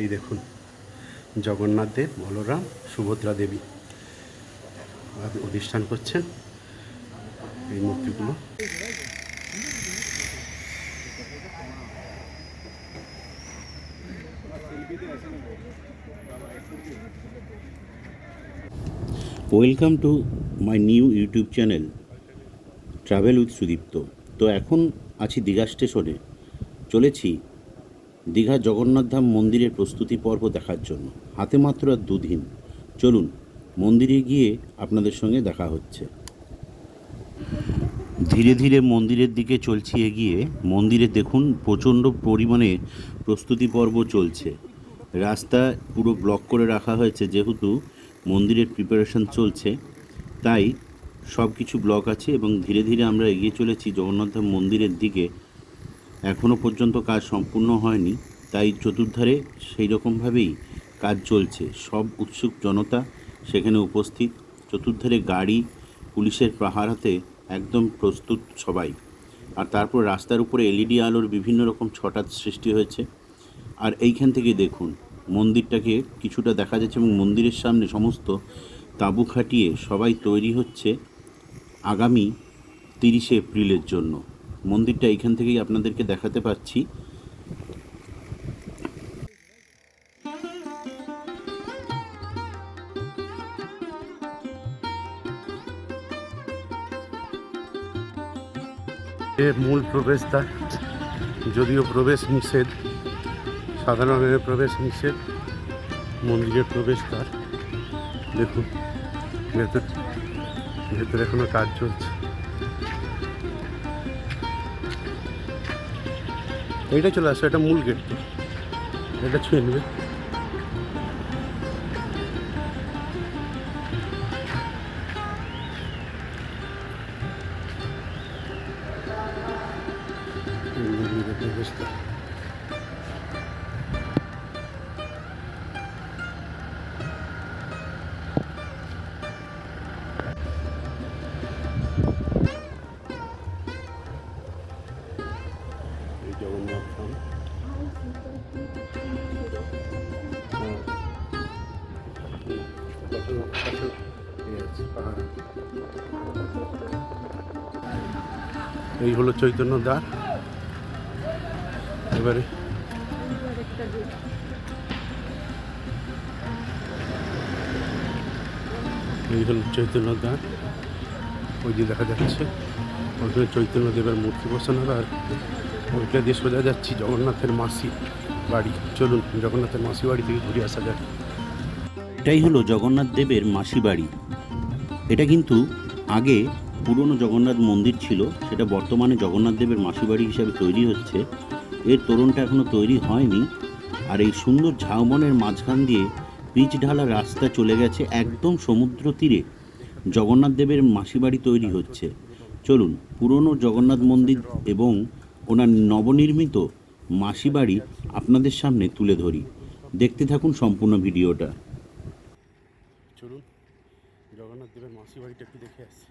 এই দেখুন, জগন্নাথ দেব, বলরাম, সুভদ্রা দেবী অধিষ্ঠান করছেন এই মূর্তিগুলো। Welcome to my new YouTube channel travel with Sudipta তো এখন আছি দীঘা স্টেশনে। চলেছি দীঘা জগন্নাথ ধাম মন্দিরের প্রস্তুতি পর্ব দেখার জন্য। হাতে মাত্র আর দুদিন। চলুন, মন্দিরে গিয়ে আপনাদের সঙ্গে দেখা হচ্ছে। ধীরে ধীরে মন্দিরের দিকে চলছি এগিয়ে। মন্দিরে দেখুন, প্রচণ্ড পরিমাণে প্রস্তুতি পর্ব চলছে। রাস্তা পুরো ব্লক করে রাখা হয়েছে, যেহেতু মন্দিরের প্রিপারেশন চলছে। তাই সব কিছু ব্লক আছে এবং ধীরে ধীরে আমরা এগিয়ে চলেছি জগন্নাথ মন্দিরের দিকে। এখনও পর্যন্ত কাজ সম্পূর্ণ হয়নি, তাই চতুর্ধারে সেই রকমভাবেই কাজ চলছে। সব উৎসুক জনতা সেখানে উপস্থিত। চতুর্ধারে গাড়ি, পুলিশের পাহারাতে একদম প্রস্তুত সবাই। আর তারপর রাস্তার উপরে এলইডি আলোর বিভিন্ন রকম ছটার সৃষ্টি হয়েছে। আর এইখান থেকে দেখুন, মন্দিরটাকে কিছুটা দেখা যাচ্ছে এবং মন্দিরের সামনে সমস্ত তাঁবু খাটিয়ে সবাই তৈরি হচ্ছে আগামী তিরিশে এপ্রিলের জন্য। মন্দিরটা এখান থেকেই আপনাদেরকে দেখাতে পাচ্ছি। মূল প্রবেশদ্বার, যদিও প্রবেশ নিষেধ, সাধারণের প্রবেশ নিষেধ, মন্দিরের প্রবেশদ্বার। দেখুন, ভেতর ভেতরে এখনও কাজ চলছে। এইটা চলে আসছে এটা মূল গেট এটা ছুঁয়ে নেবে এই এই হলো চৈতন্য দ্বার। এবারে এই হলো চৈতন্য দ্বার। ওই যে দেখা যাচ্ছে, ওখানে চৈতন্য দেবের মূর্তি বসানো আর ওইটা দিয়ে সোজা যাচ্ছি জগন্নাথের মাসি বাড়ি। চলুন, জগন্নাথের মাসি বাড়ি থেকে ঘুরে আসা যাক। এটাই হলো জগন্নাথ দেবের মাসি বাড়ি। এটা কিন্তু আগে পুরনো জগন্নাথ মন্দির ছিল, সেটা বর্তমানে জগন্নাথ দেবের মাসি বাড়ি হিসাবে তৈরি হচ্ছে। এর তোরণটা এখনও তৈরি হয়নি। আর এই সুন্দর ঝাউবনের মাঝখান দিয়ে পিচ ঢালা রাস্তা চলে গেছে একদম সমুদ্র তীরে। জগন্নাথ দেবের মাসি বাড়ি তৈরি হচ্ছে। চলুন, পুরনো জগন্নাথ মন্দির এবং ওনার নবনির্মিত মাসি বাড়ি আপনাদের সামনে তুলে ধরি। দেখতে থাকুন সম্পূর্ণ ভিডিওটা। চলুন, জগন্নাথ দেবের মাসি বাড়িটা একটু দেখে আসি।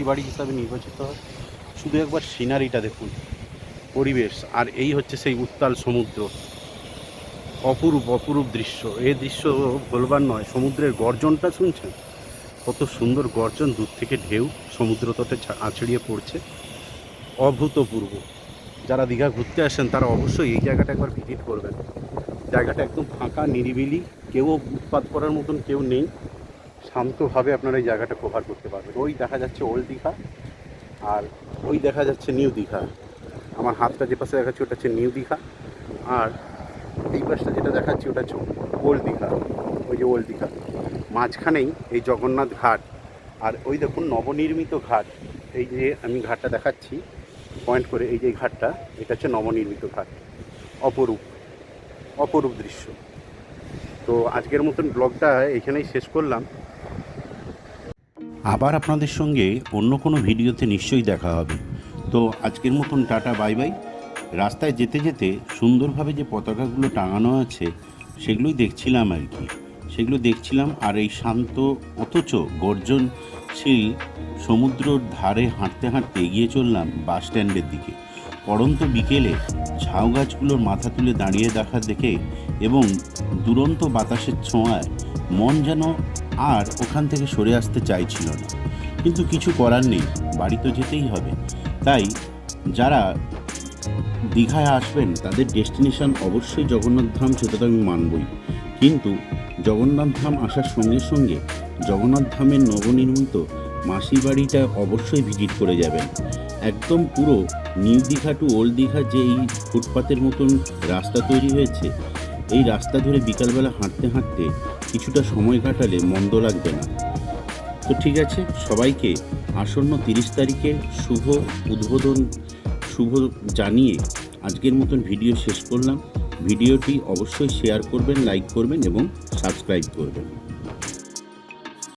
মাসি বাড়ি হিসাবে নির্বাচিত হয়। শুধু একবার সিনারিটা দেখুন, পরিবেশ, আর এই হচ্ছে সেই উত্তাল সমুদ্র। অপরূপ অপরূপ দৃশ্য। এ দৃশ্য বলবার নয়, সমুদ্রের গর্জনটা শুনছেন? কত সুন্দর গর্জন, দূর থেকে ঢেউ, সমুদ্র তটে আছড়িয়ে পড়ছে। অভূতপূর্ব। যারা দীঘা ঘুরতে আসেন, তারা অবশ্যই এই জায়গাটা একবার ভিজিট করবেন। জায়গাটা একদম ফাঁকা, নিরিবিলি, কেউ উৎপাত করার মতন কেউ নেই। শান্তভাবে আপনারা এই জায়গাটা কভার করতে পারবেন। ওই দেখা যাচ্ছে ওল্ড দীঘা আর ওই দেখা যাচ্ছে নিউ দীঘা। আমার হাতটা যে পাশে দেখাচ্ছে ওটা হচ্ছে নিউ দীঘা আর এই পাশটা যেটা দেখাচ্ছি ওটা হচ্ছে ওল্ড দীঘা। ওই যে ওল্ড দীঘা। মাঝখানেই এই জগন্নাথ ঘাট আর ওই দেখুন নবনির্মিত ঘাট। এই যে আমি ঘাটটা দেখাচ্ছি পয়েন্ট করে এই যে ঘাটটা, এটা হচ্ছে নবনির্মিত ঘাট। অপরূপ অপরূপ দৃশ্য। তো আজকের মতন ব্লগটা এখানেই শেষ করলাম। আবার আপনাদের সঙ্গে অন্য কোনো ভিডিওতে নিশ্চয়ই দেখা হবে। তো আজকের মতন টাটা, বাই বাই। রাস্তায় যেতে যেতে সুন্দরভাবে যে পতাকাগুলো টাঙানো আছে, সেগুলোই দেখছিলাম আর কি। সেগুলো দেখছিলাম আর এই শান্ত, অথচ গর্জনশীল সমুদ্রর ধারে হাঁটতে হাঁটতে এগিয়ে চললাম বাস স্ট্যান্ডের দিকে। পড়ন্ত বিকেলে ঝাউ গাছগুলোর মাথা তুলে দাঁড়িয়ে দেখা দেখে এবং দুরন্ত বাতাসের ছোঁয়ায় মন যেন আর ওখান থেকে সরে আসতে চাইছিল না। কিন্তু কিছু করার নেই, বাড়ি তো যেতেই হবে। তাই যারা দীঘায় আসবেন, তাদের ডেস্টিনেশন অবশ্যই জগন্নাথ ধাম সেটা তো আমি মানবই। কিন্তু জগন্নাথ ধাম আসার সঙ্গে সঙ্গে জগন্নাথ ধামের নবনির্মিত মাসি বাড়িটা অবশ্যই ভিজিট করে যাবেন। একদম পুরো new Digha to old Digha যে এই ফুটপাতের মতন রাস্তা তৈরি হয়েছে, এই রাস্তা ধরে বিকালবেলা হাঁটতে হাঁটতে কিছুটা সময় কাটালে মন্দ লাগবে না। তো ঠিক আছে, সবাইকে আসন্ন তিরিশ তারিখে শুভ উদ্বোধন, শুভ জানিয়ে আজকের মতন ভিডিও শেষ করলাম। ভিডিওটি অবশ্যই শেয়ার করবেন লাইক করবেন এবং সাবস্ক্রাইব করবেন।